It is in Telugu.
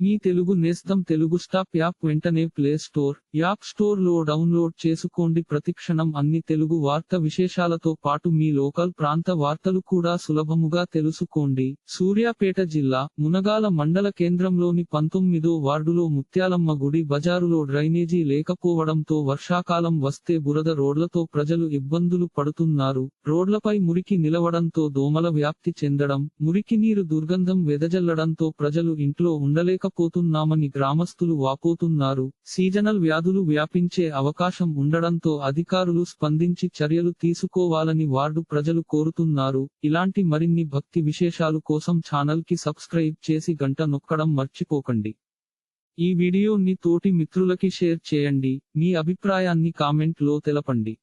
మీ తెలుగు నేస్తం తెలుగు స్టాప్ యాప్ వెంటనే ప్లే స్టోర్ యాప్ స్టోర్లో డౌన్లోడ్ చేసుకోండి. ప్రతిక్షణం అన్ని తెలుగు వార్త విశేషాలతో పాటు మీ లోకల్ ప్రాంత వార్తలు కూడా సులభముగా తెలుసుకోండి. సూర్యాపేట జిల్లా మునగాల మండల కేంద్రంలోని పంతొమ్మిదో వార్డులో ముత్యాలమ్మ గుడి బజారులో డ్రైనేజీ లేకపోవడంతో వర్షాకాలం వస్తే బురద రోడ్లతో ప్రజలు ఇబ్బందులు పడుతున్నారు. రోడ్లపై మురికి నిలవడంతో దోమల వ్యాప్తి చెందడం మురికి నీరు దుర్గంధం వెదజల్లడంతో ప్రజలు ఇంట్లో ఉండలేక ఉండలేకపోతున్నామని గ్రామస్తులు వాపోతున్నారు. సీజనల్ వ్యాధులు వ్యాపించే అవకాశం ఉండడంతో అధికారులు స్పందించి చర్యలు తీసుకోవాలని వార్డు ప్రజలు కోరుతున్నారు. ఇలాంటి మరిన్ని భక్తి విశేషాలు కోసం ఛానల్కి సబ్స్క్రైబ్ చేసి గంట నొక్కడం మర్చిపోకండి. ఈ వీడియోని తోటి మిత్రులకి షేర్ చేయండి. మీ అభిప్రాయాన్ని కామెంట్లో తెలపండి.